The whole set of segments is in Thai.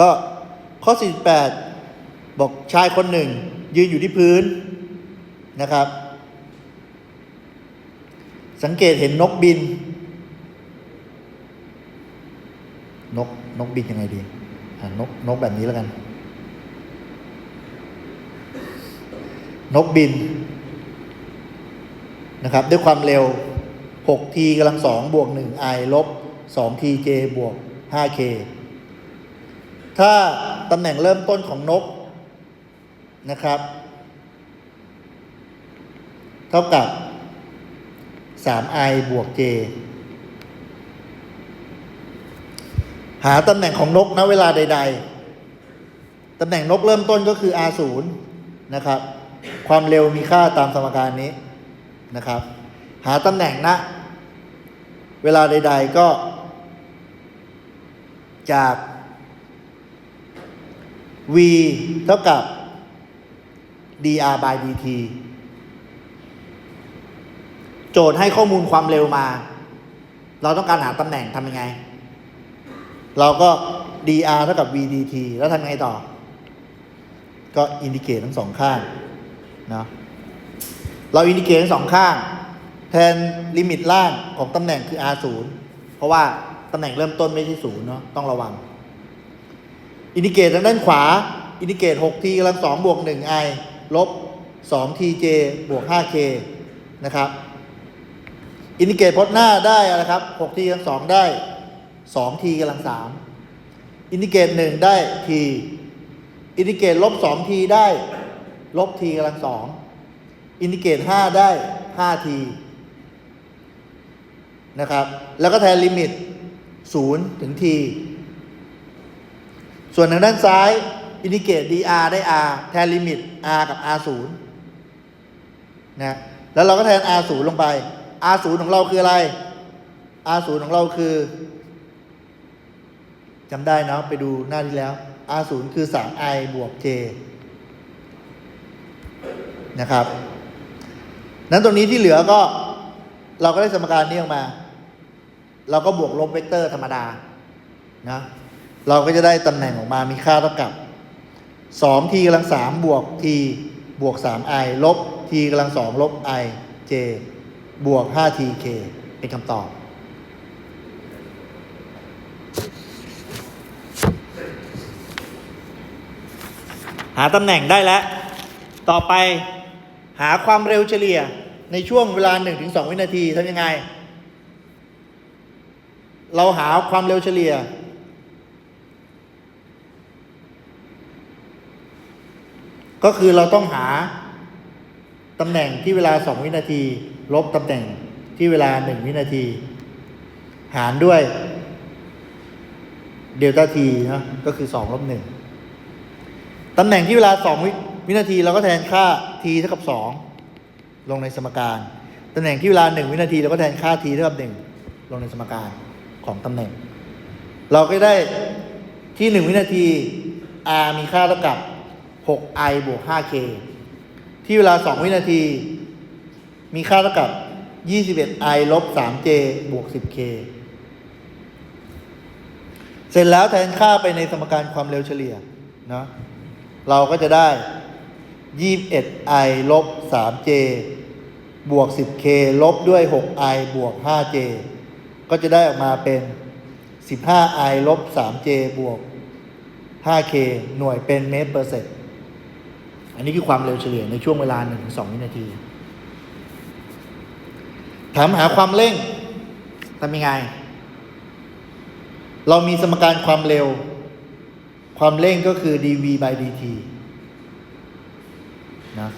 ก็ข้อ 48 บอกชายคนหนึ่ง ยืนอยู่ที่พื้นนะครับ สังเกตเห็นนกบิน นกนกบินยังไงดีนกนกแบบนี้แล้วกัน นกบินนะครับ ด้วยความเร็ว 6 t กำลัง2บวก 1 i ลบ 2 t j บวก 5k ถ้าตำแหน่งเริ่มต้นของนกนะครับ เท่ากับ 3i บวก j หาตำแหน่งของนกณเวลาใด ๆ ตำแหน่งนกเริ่มต้นก็คือ r 0นะครับ ความเร็วมีค่าตามสมการนี้นะครับ หาตำแหน่งณเวลาใด ๆ ก็จาก v เท่ากับ dr by dt โจทย์ให้ข้อมูลความเร็วมา เราต้องการหาตำแหน่งทำยังไง เราก็ dr เท่ากับ v dt แล้วทำยังไงต่อ ก็อินดิเกตทั้งสองข้างเนาะเราอินดิเกตทั้งสองข้าง แทนลิมิตล่างของตำแหน่งคือ r 0เพราะว่าตำแหน่งเริ่มต้นไม่ใช่ศูนย์เนาะต้องระวัง อินดิเกตทางด้านขวา อินดิเกต 6t กำลัง2บวก 1i ลบ 2tj บวก 5k นะครับ อินดิเกตพจน์หน้าได้อะไรครับ 6t กำลัง2ได้ 2t กำลัง3อินดิเกต1ได้ t อินดิเกตลบ 2t ได้ ลบ t กำลัง2อินดิเกต5ได้ 5t นะครับ แล้วก็แทนลิมิต0ถึง t ส่วนทางด้านซ้ายอินดิเกต dr ได้ r แทนลิมิต r กับ r 0นะแล้วเราก็แทน r 0ลงไป r 0ของเราคืออะไร r 0ของเราคือจำได้เนาะไปดูหน้าที่แล้ว r 0คือ 3i บวก j นะครับ นั้นตรงนี้ที่เหลือก็เราก็ได้สมการนี้ออกมา เราก็บวกลบเวกเตอร์ธรรมดานะ เราก็จะได้ตำแหน่งออกมามีค่าเท่ากับ 2t กำลัง3บวก t บวก 3i ลบ t กำลัง2ลบ i j บวก 5tk เป็นคำตอบ หาตำแหน่งได้แล้ว ต่อไปหาความเร็วเฉลี่ยในช่วงเวลา 1-2 วินาทีทำยังไง เราหาความเร็วเฉลี่ย ก็คือเราต้องหาตำแหน่งที่เวลา2วินาที ลบตำแหน่งที่เวลา1วินาที หารด้วยเดลต้าทีนะก็คือ2ลบ1ตำแหน่งที่เวลา2วิวินาทีเราก็แทนค่า t เท่ากับ2ลงในสมการตำแหน่งที่เวลา1วินาทีเราก็แทนค่า t เท่ากับ1ลงในสมการของตำแหน่ง เราก็ได้ที่1วินาที r มีค่าเท่ากับ 6i บวก 5k ที่เวลา 2 วินาที มีค่าเท่ากับ 21i ลบ 3j บวก 10k เสร็จแล้วแทนค่าไปในสมการความเร็วเฉลี่ยเนาะเราก็จะได้ 21i ลบ 3j บวก 10k ลบด้วย 6i บวก 5j ก็จะได้ออกมาเป็น 15i ลบ 3j บวก 5k หน่วยเป็นเมตรเปอร์เซ็นต์ อันนี้คือความเร็วเฉลี่ยในช่วงเวลา1-2วินาที ถามหาความเร่งทำยังไง เรามีสมการความเร็ว ความเร่งก็คือ dv by dt นะ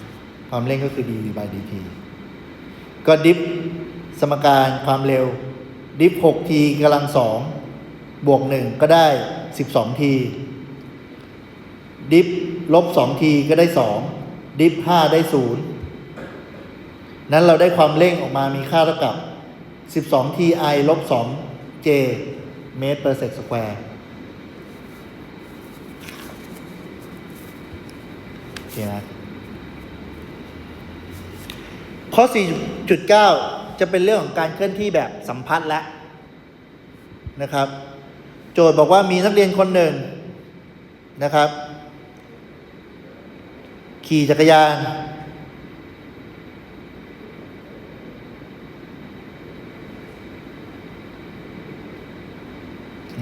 ความเร่งก็คือ dv by dt ก็ดิฟสมการความเร็ว ดิฟ 6t กำลัง 2 บวก 1 ก็ได้ 12t ดิฟลบ 2t ก็ได้2ดิฟ5ได้0นั้นเราได้ความเร่งออกมามีค่าเท่ากับ 12ti ลบ 2j เมตร per sec square โอเคนะข้อ 4.9 จะเป็นเรื่องของการเคลื่อนที่แบบสัมพัทธ์แล้วนะครับ โจทย์บอกว่ามีนักเรียนคนหนึ่งนะครับ ขี่จักรยาน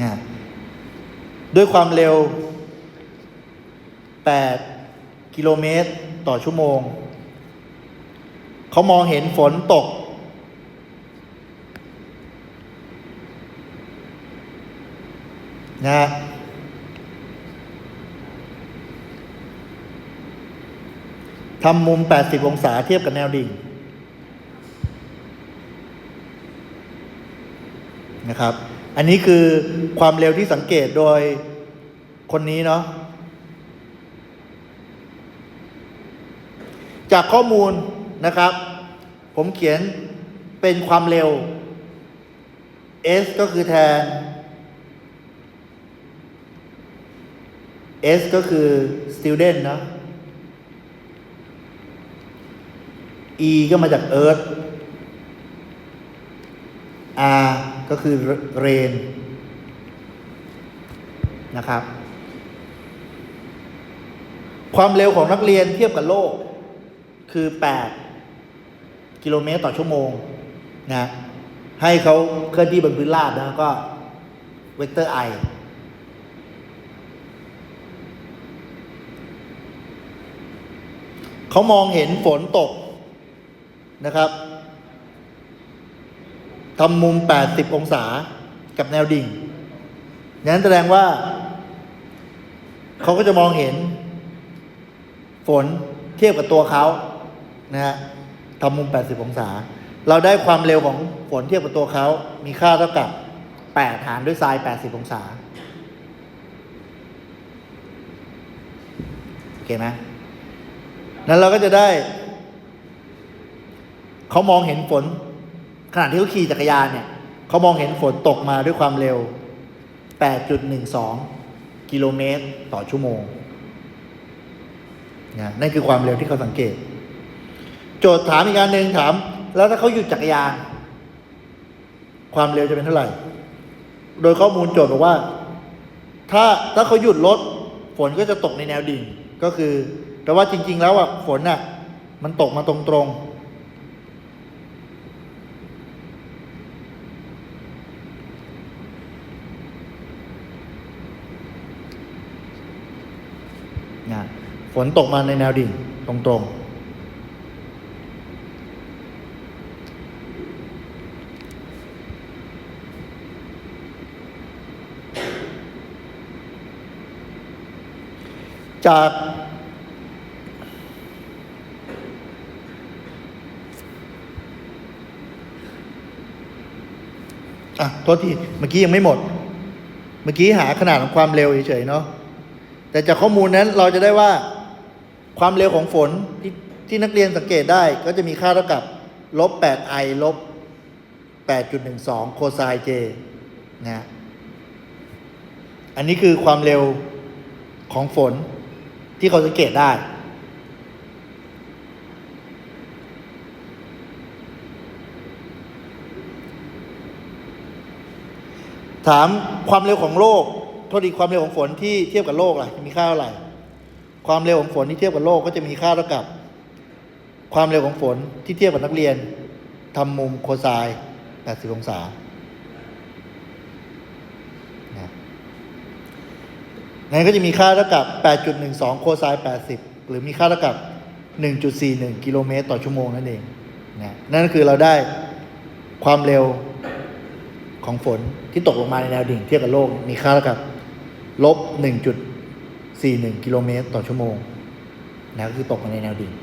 นะด้วยความเร็ว 8 กิโลเมตรต่อชั่วโมง เขามองเห็นฝนตก นะฮะ ทำมุม 80 องศาเทียบกับแนวดิ่งนะครับ อันนี้คือความเร็วที่สังเกตโดยคนนี้เนาะจากข้อมูลนะครับ ผมเขียนเป็นความเร็ว S ก็คือแทน S ก็คือ student เนอะ E ก็มาจาก earth R ก็คือ rain นะครับ ความเร็วของนักเรียนเทียบกับโลก คือ 8 กิโลเมตรต่อชั่วโมงนะให้เขาเคลื่อนที่บนพื้นราบนะก็เวกเตอร์ i เขามองเห็นฝนตก นะครับทำมุม 80 องศากับแนวดิ่งนั้นแสดงว่า เขาก็จะมองเห็น ฝนเทียบกับตัวเขานะฮะทำมุม 80 องศา เราได้ความเร็วของฝนเทียบกับตัวเขา มีค่าเท่ากับ 8 หารด้วยไซน์80 องศา โอเคไหมนั้นเราก็จะได้ เขามองเห็นฝน ขณะที่เขาขี่จักรยานเนี่ยเขามองเห็นฝนตกมาด้วยความเร็ว 8.12 กิโลเมตรต่อชั่วโมงนะนั่นคือความเร็วที่เขาสังเกต โจทย์ถามอีกการหนึ่งถาม แล้วถ้าเขาหยุดจักรยาน ความเร็วจะเป็นเท่าไหร่ โดยข้อมูลโจทย์บอกว่า ถ้าถ้าเขาหยุดรถฝนก็จะตกในแนวดิ่งก็คือ แต่ว่าจริง ๆ แล้วอะฝนอะมันตกมาตรงๆ นะฝนตกมาในแนวดิ่งตรงๆ จากอะโทษทีเมื่อกี้ยังไม่หมด เมื่อกี้หาขนาดของความเร็วเฉยๆเนาะ แต่จากข้อมูลนั้นเราจะได้ว่าความเร็วของฝนที่ที่นักเรียนสังเกตได้ก็จะมีค่าเท่ากับลบ 8i ลบ 8.12 โคไซน์ j นะฮะอันนี้คือความเร็วของฝนที่เขาสังเกตได้ ถามความเร็วของโลก โทษดีความเร็วของฝนที่เทียบกับโลกล่ะมีค่าเท่าไหร่ ความเร็วของฝนที่เทียบกับโลกก็จะมีค่าเท่ากับ ความเร็วของฝนที่เทียบกับนักเรียนทำมุมโคไซน์80 องศานะงั้นก็จะมีค่าเท่ากับ 8.12 โคไซน์80 หรือมีค่าเท่ากับ 1.41 กิโลเมตรต่อชั่วโมงนั่นเองนะนั่นคือเราได้ความเร็วของฝนที่ตกลงมาในแนวดิ่งเทียบกับโลกมีค่าเท่ากับ ลบ 1.41 กิโลเมตรต่อชั่วโมงนะก็คือตกมาในแนวดิ่ง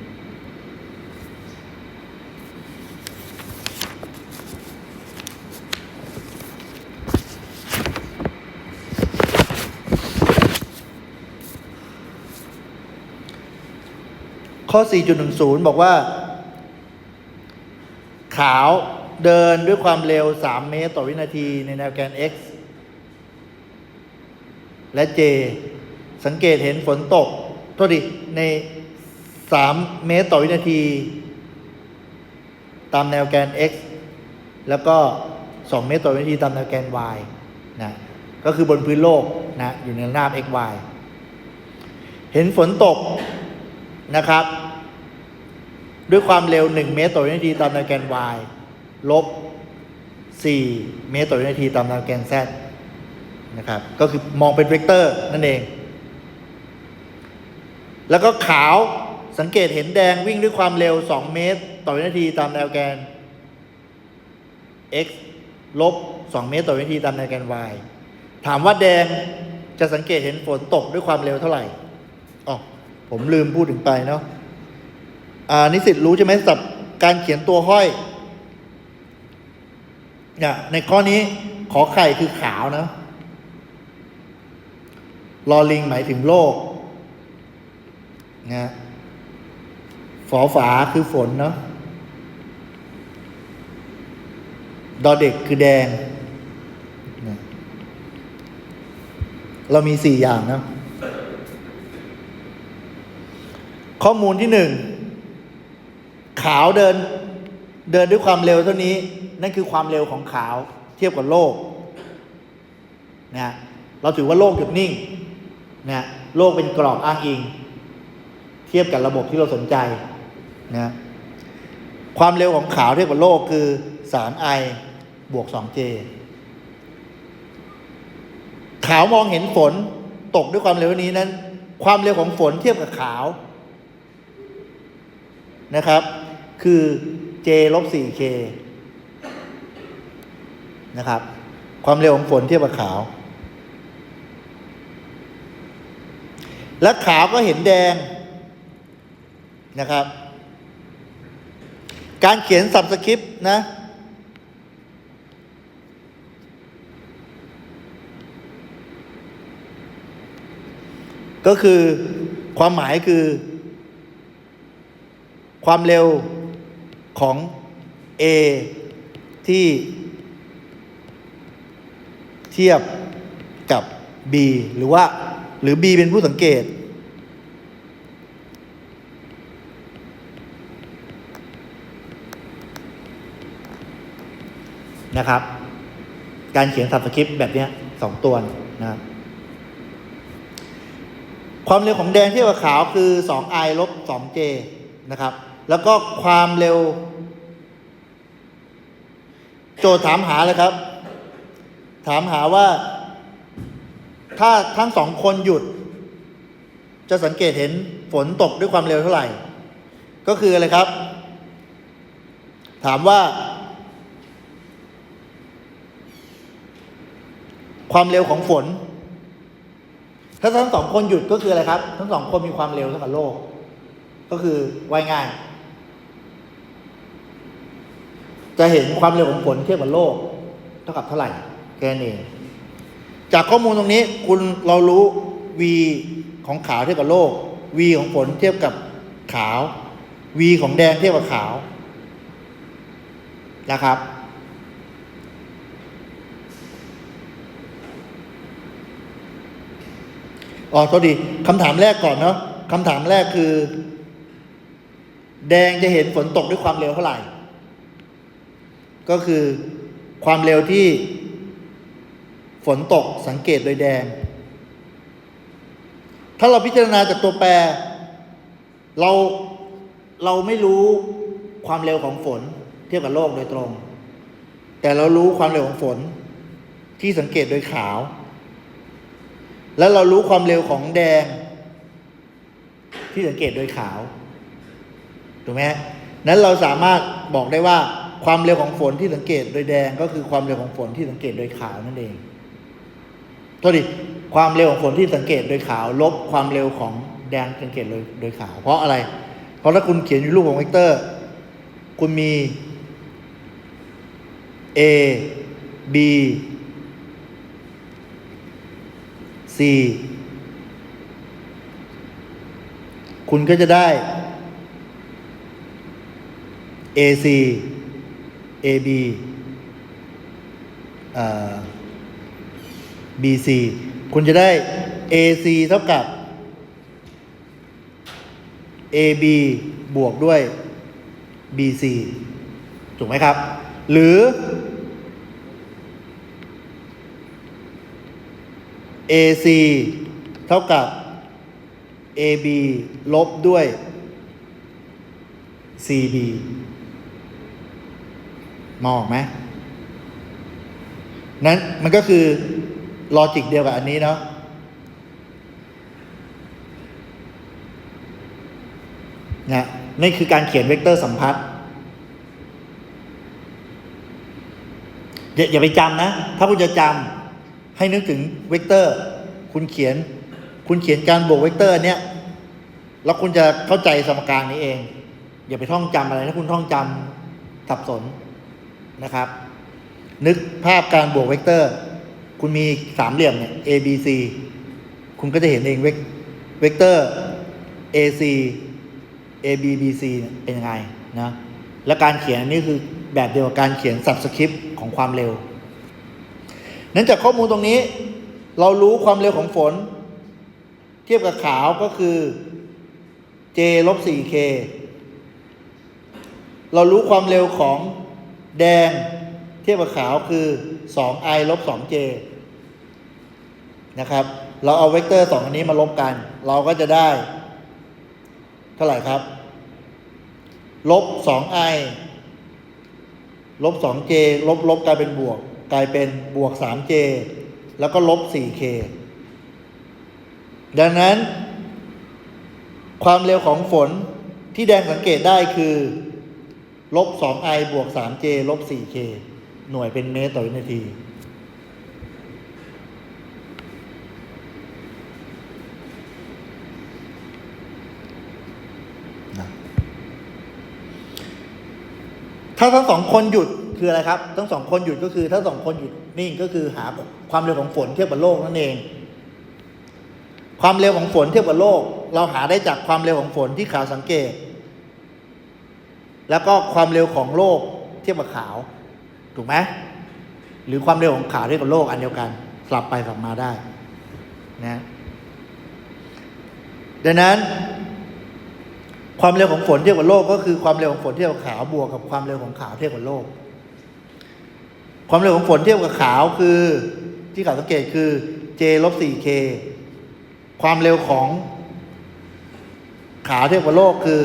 ข้อ 4.10 บอกว่า ขาวเดินด้วยความเร็ว 3 เมตร ต่อวินาทีในแนวแกน x และ j สังเกตเห็นฝนตกโทษดิใน 3 เมตรต่อวินาที ตามแนวแกน x แล้วก็ 2 เมตรต่อวินาทีตามแนวแกน y นะก็คือบนพื้นโลกนะอยู่ในระนาบ x y เห็นฝนตกนะครับ ด้วยความเร็ว 1 เมตรต่อวินาทีตามแนวแกน y ลบ 4 เมตรต่อวินาทีตามแนวแกน z นะครับ ก็คือมองเป็นเวกเตอร์นั่นเอง แล้วก็ขาวสังเกตเห็นแดงวิ่งด้วยความเร็ว 2 เมตร ต่อวินาทีตามแนวแกน x ลบ 2 เมตร ต่อวินาทีตามแนวแกน y ถามว่าแดงจะสังเกตเห็นฝนตกด้วยความเร็วเท่าไหร่อ๋อผมลืมพูดถึงไปเนาะอ่านิสิตรู้ใช่ไหมสับการเขียนตัวห้อยเนี่ยในข้อนี้ขอไข่คือขาวนะ ลอลิงหมายถึงโลกนะฝอฝาคือฝนเนาะดอเด็กคือแดงนะเรามีสี่อย่างเนาะข้อมูลที่หนึ่ง ขาวเดิน เดินด้วยความเร็วเท่านี้ นั่นคือความเร็วของขาวเทียบกับโลกนะเราถือว่าโลกหยุดนิ่ง นะโลกเป็นกรอบอ้างอิง เทียบกับระบบที่เราสนใจนะความเร็วของขาวเทียบกับโลกคือสารไบวก 2J ขาวมองเห็นฝนตกด้วยความเร็วนี้นั้น ความเร็วของฝนเทียบกับขาวนะครับ คือ j ลบ 4k นะครับ ความเร็วของฝนเทียบกับขาว และขาวก็เห็นแดงนะครับ การเขียนสับสคริปต์นะ ก็คือความหมายคือ ความเร็วของ A ที่เทียบกับ B หรือว่า หรือ B เป็นผู้สังเกต นะครับ การเขียนสับสคริปต์แบบนี้สองตัวนะครับ ความเร็วของแดงเทียบกับขาวคือ 2i ลบ 2j นะครับ แล้วก็ความเร็ว โจทย์ถามหาเลยครับ ถามหาว่า ถ้าทั้งสองคนหยุด จะสังเกตเห็นฝนตกด้วยความเร็วเท่าไหร่ ก็คืออะไรครับ ถามว่า ความเร็วของฝน ถ้าทั้งสองคนหยุดก็คืออะไรครับ ทั้งสองคนมีความเร็วเท่ากับโลก ก็คือว่ายง่าย จะเห็นความเร็วของฝนเทียบกับโลก เท่ากับเท่าไหร่แค่นั้ จากข้อมูลตรงนี้คุณเรารู้ v ของขาวเทียบกับโลก v ของฝนเทียบกับขาว v ของแดงเทียบกับขาวนะครับ อ๋อโทษดีคำถามแรกก่อนเนาะคำถามแรกคือ แดงจะเห็นฝนตกด้วยความเร็วเท่าไหร่ ก็คือความเร็วที่ ฝนตกสังเกตโดยแดง ถ้าเราพิจารณาจากตัวแปร เราเราไม่รู้ความเร็วของฝนเทียบกับโลกโดยตรง แต่เรารู้ความเร็วของฝนที่สังเกตโดยขาว แล้วเรารู้ความเร็วของแดง ที่สังเกตโดยขาวถูกไหมนั้นเราสามารถบอกได้ว่าความเร็วของฝนที่สังเกตโดยแดงก็คือความเร็วของฝนที่สังเกตโดยขาวนั่นเอง โทษดิความเร็วของฝนที่สังเกตโดยขาว ลบความเร็วของแดงสังเกตโดยโดยขาว เพราะอะไร เพราะถ้าคุณเขียนอยู่รูปของเวกเตอร์ คุณมี A B C คุณก็จะได้ AC AB อ่อ BC คุณจะได้ AC เท่ากับ AB บวกด้วย BC ถูกไหมครับ หรือ AC เท่ากับ AB ลบด้วย CB มองออกไหมนั้นมันก็คือ ลอจิกเดียวกับอันนี้เนาะนะนี่คือการเขียนเวกเตอร์สัมพัทธ์อย่าอย่าไปจำนะ ถ้าคุณจะจำให้นึกถึงเวกเตอร์ คุณเขียน คุณเขียนการบวกเวกเตอร์เนี้ยแล้วคุณจะเข้าใจสมการนี้เอง อย่าไปท่องจำอะไร ถ้าคุณท่องจำสับสนนะครับ นึกภาพการบวกเวกเตอร์ คุณมีสามเหลี่ยมเนี่ย A B C คุณก็จะเห็นเองเวกเตอร์ AC A B B C เป็นยังไงนะและการเขียนนนี้คือแบบเดียวกับการเขียนสับสคริปต์ของความเร็ว นั้นจากข้อมูลตรงนี้ เรารู้ความเร็วของฝน เทียบกับขาวก็คือ J ลบ 4K เรารู้ความเร็วของแดง ทียบกับขาวคือ 2i ลบ 2j นะครับ เราเอาเวกเตอร์สองอันนี้มาลบกัน เราก็จะได้ เท่าไหร่ครับ ลบ 2i ลบ 2j ลบลบกลายเป็นบวก กลายเป็นบวก 3j แล้วก็ลบ 4k ดังนั้น ความเร็วของฝนที่แดงสังเกตได้คือลบ 2i บวก 3j ลบ 4k หน่วยเป็นเมตรต่อวินาทีนะถ้าทั้งสองคนหยุดคืออะไรครับ ทั้งสองคนหยุดก็คือถ้าสองคนหยุดนิ่งก็คือหาความเร็วของฝนเทียบกับโลกนั่นเอง ความเร็วของฝนเทียบกับโลก เราหาได้จากความเร็วของฝนที่ขาวสังเกต แล้วก็ความเร็วของโลกเทียบกับขาว ถูกไหมหรือความเร็วของขาเทียบกับโลกอันเดียวกัน สลับไปสลับมาได้นะดังนั้นความเร็วของฝนเทียบกับโลกก็คือความเร็วของฝนเทียบกับขาวบวกกับความเร็วของขาวเทียบกับโลก ความเร็วของฝนเทียบกับขาวคือที่ขาสังเกตคือ j ลบ 4k ความเร็วของขาวเทียบกับโลกคือ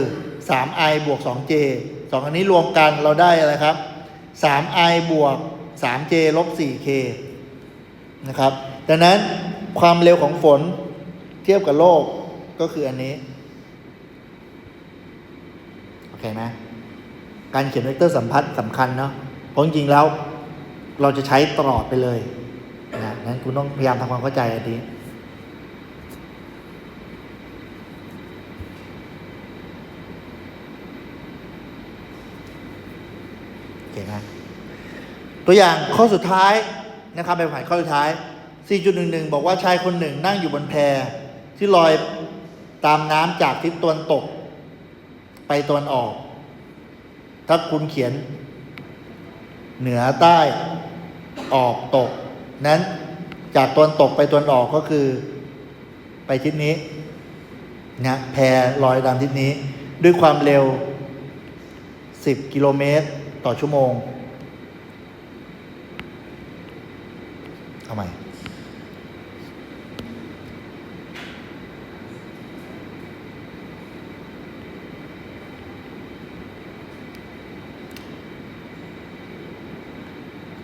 3i บวก 2j สองอันนี้รวมกันเราได้อะไรครับ 3i บวก 3j ลบ 4k นะครับดังนั้นความเร็วของฝนเทียบกับโลกก็คืออันนี้ โอเคไหมการเขียนเวกเตอร์สัมพัทธ์สำคัญเนาะเพราะจริงๆแล้วเราจะใช้ตลอดไปเลยนะนั้นคุณต้องพยายามทำความเข้าใจอันนี้ คไหมตัวอย่างข้อสุดท้ายนะครับแบบผ่านข้อสุดท้าย 4.11 บอกว่าชายคนหนึ่งนั่งอยู่บนแพที่ลอยตามน้ำจากทิศตะวันตก ไปตะวันออก ถ้าคุณเขียน เหนือใต้ออกตก นั้นจากตะวันตกไปตะวันออกก็คือ ไปทิศนี้นะแพลอยตามทิศนี้ ด้วยความเร็ว 10 กิโลเมตร ต่อชั่วโมง เอาใหม่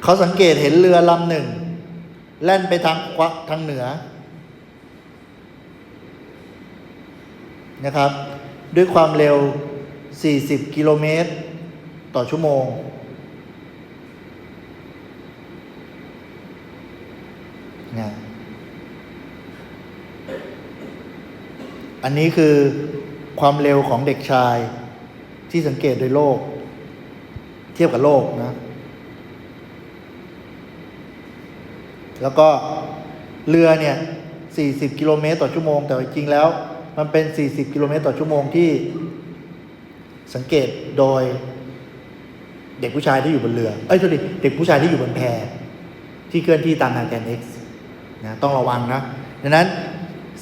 เขาสังเกตเห็นเรือลำหนึ่ง แล่นไปทางขวาทางเหนือ นะครับ ด้วยความเร็ว 40 กิโลเมตร ต่อชั่วโมง นะอันนี้คือความเร็วของเด็กชายที่สังเกตโดยโลก เทียบกับโลกนะ แล้วก็เรือเนี่ย 40 กิโลเมตรต่อชั่วโมง แต่จริงแล้ว มันเป็น 40 กิโลเมตรต่อชั่วโมงที่สังเกตโดย เด็กผู้ชายที่อยู่บนเรือ เอ้ยโทษดิเด็กผู้ชายที่อยู่บนแพที่เคลื่อนที่ตามทางแกน x นะต้องระวังนะดังนั้น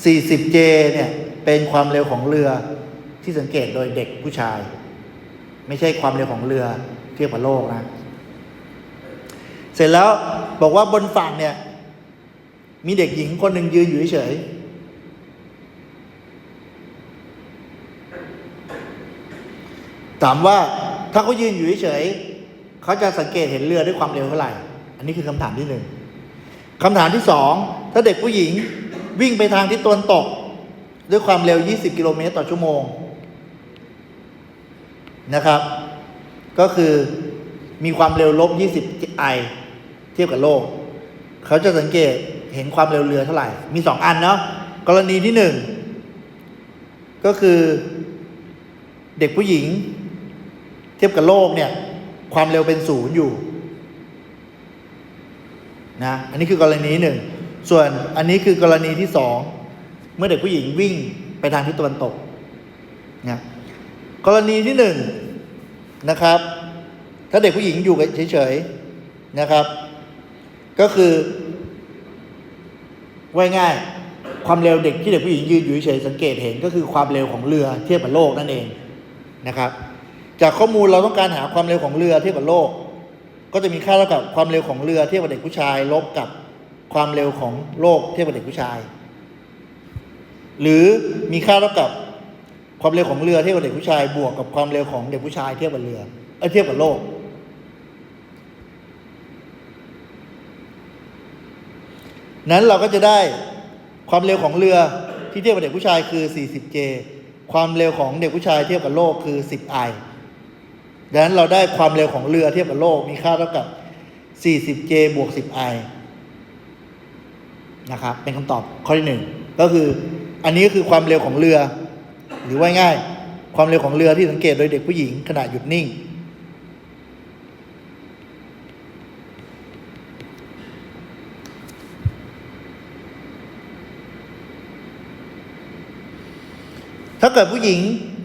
40j เนี่ยเป็นความเร็วของเรือที่สังเกตโดยเด็กผู้ชาย ไม่ใช่ความเร็วของเรือเทียบกับโลกนะ เสร็จแล้วบอกว่าบนฝั่งเนี่ย มีเด็กหญิงคนหนึ่งยืนอยู่เฉยถามว่า ถ้าเขายืนอยู่เฉยเขาจะสังเกตเห็นเรือด้วยความเร็วเท่าไหร่ อันนี้คือคำถามที่หนึ่งคำถามที่สองถ้าเด็กผู้หญิงวิ่งไปทางทิศตะวันตก ด้วยความเร็ว 20 กิโลเมตรต่อชั่วโมงนะครับ ก็คือมีความเร็วลบ 20ไอเทียบกับโลก เขาจะสังเกตเห็นความเร็วเรือเท่าไหร่ มีสองอันเนาะกรณีที่หนึ่งก็คือเด็กผู้หญิง เทียบกับโลกเนี่ย ความเร็วเป็นศูนย์อยู่นะอันนี้คือกรณีหนึ่ง ส่วนอันนี้คือกรณีที่สอง เมื่อเด็กผู้หญิงวิ่งไปทางทิศตะวันตกนะกรณีที่หนึ่งนะครับ ถ้าเด็กผู้หญิงอยู่เฉยๆนะครับ ก็คือว่าง่าย ความเร็วเด็กที่เด็กผู้หญิงยืนอยู่เฉยสังเกตเห็นก็คือความเร็วของเรือเทียบกับโลกนั่นเองนะครับ จากข้อมูลเราต้องการหาความเร็วของเรือเทียบกับโลก ก็จะมีค่าเท่ากับความเร็วของเรือเทียบกับเด็กผู้ชาย ลบกับความเร็วของโลกเทียบกับเด็กผู้ชาย หรือมีค่าเท่ากับความเร็วของเรือเทียบกับเด็กผู้ชาย บวกกับความเร็วของเด็กผู้ชายเทียบกับเรือเอ้ยเทียบกับโลก นั้นเราก็จะได้ความเร็วของเรือที่เทียบกับเด็กผู้ชายคือ 40J ความเร็วของเด็กผู้ชายเทียบกับโลกคือ 10I ดังนั้นเราได้ความเร็วของเรือเทียบกับโลกมีค่าเท่ากับ 40J บวก 10I นะครับ เป็นคำตอบข้อที่หนึ่งก็คืออันนี้ก็คือความเร็วของเรือ หรือว่าง่าย ความเร็วของเรือที่สังเกตโดยเด็กผู้หญิงขณะหยุดนิ่ง ถ้าเกิดผู้หญิง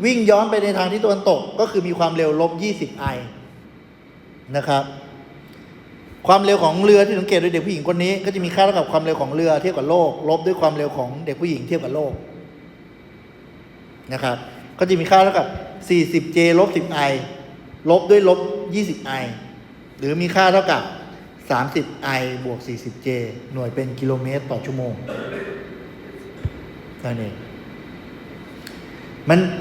วิ่งย้อนไปในทางที่ตะวันตกก็คือมีความเร็วลบ 20ไอนะครับ ความเร็วของเรือที่สังเกตโดยเด็กผู้หญิงคนนี้ ก็จะมีค่าเท่ากับความเร็วของเรือเทียบกับโลก ลบด้วยความเร็วของเด็กผู้หญิงเทียบกับโลกนะครับ ก็จะมีค่าเท่ากับ 40J ลบ 10I ลบด้วยลบ 20I หรือมีค่าเท่ากับ 30I บวก 40J หน่วยเป็นกิโลเมตรต่อชั่วโมงนั่นเองมัน